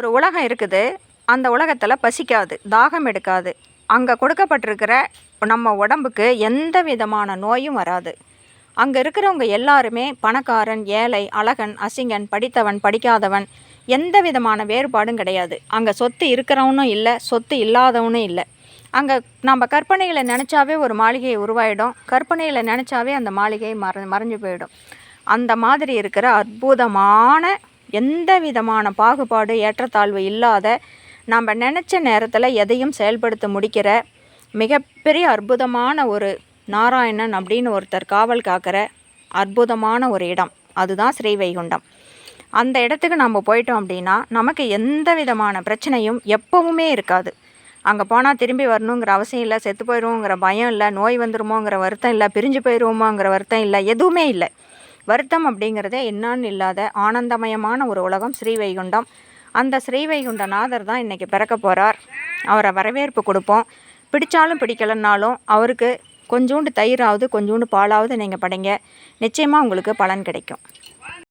ஒரு உலகம் இருக்குது. அந்த உலகத்தில் பசிக்காது தாகம் எடுக்காது. அங்கே கொடுக்கப்பட்டிருக்கிற நம்ம உடம்புக்கு எந்த விதமான நோயும் வராது. அங்கே இருக்கிறவங்க எல்லாருமே பணக்காரன் ஏழை அழகன் அசிங்கன் படித்தவன் படிக்காதவன் எந்த விதமான வேறுபாடும் கிடையாது. அங்கே சொத்து இருக்கிறவனும் இல்லை சொத்து இல்லாதவனும் இல்லை. அங்கே நம்ம கற்பனைகளை நினச்சாவே ஒரு மாளிகை உருவாயிடும். கற்பனைகளை நினச்சாவே அந்த மாளிகை மற மறைஞ்சு போயிடும். அந்த மாதிரி இருக்கிற அற்புதமான எந்த விதமான பாகுபாடு ஏற்றத்தாழ்வு இல்லாத நம்ம நினச்ச நேரத்தில் எதையும் செயல்படுத்த முடிக்கிற மிகப்பெரிய அற்புதமான ஒரு நாராயணன் அப்படின்னு ஒருத்தர் காவல் காக்கிற அற்புதமான ஒரு இடம். அதுதான் ஸ்ரீவைகுண்டம் அந்த இடத்துக்கு நம்ம போயிட்டோம் அப்படின்னா நமக்கு எந்த விதமான பிரச்சனையும் எப்பவுமே இருக்காது. அங்கே போனால் திரும்பி வரணுங்கிற அவசியம் இல்லை செத்து போயிடுவோங்கிற பயம் இல்லை நோய் வந்துருமோங்கிற வருத்தம் இல்லை பிரிஞ்சு போயிடுவோமோங்கிற வருத்தம் இல்லை எதுவுமே இல்லை. வருத்தம் அப்படிங்கிறதே என்னான்னு இல்லாத ஆனந்தமயமான ஒரு உலகம் ஸ்ரீவைகுண்டம். அந்த ஸ்ரீவைகுண்டநாதர் தான் இன்றைக்கி பிறக்க போகிறார் அவரை வரவேற்பு கொடுப்போம். பிடிச்சாலும் பிடிக்கலன்னாலும் அவருக்கு கொஞ்சோண்டு தயிராவது கொஞ்சோண்டு பாலாவது நீங்கள் படைங்க. நிச்சயமாக உங்களுக்கு பலன் கிடைக்கும்.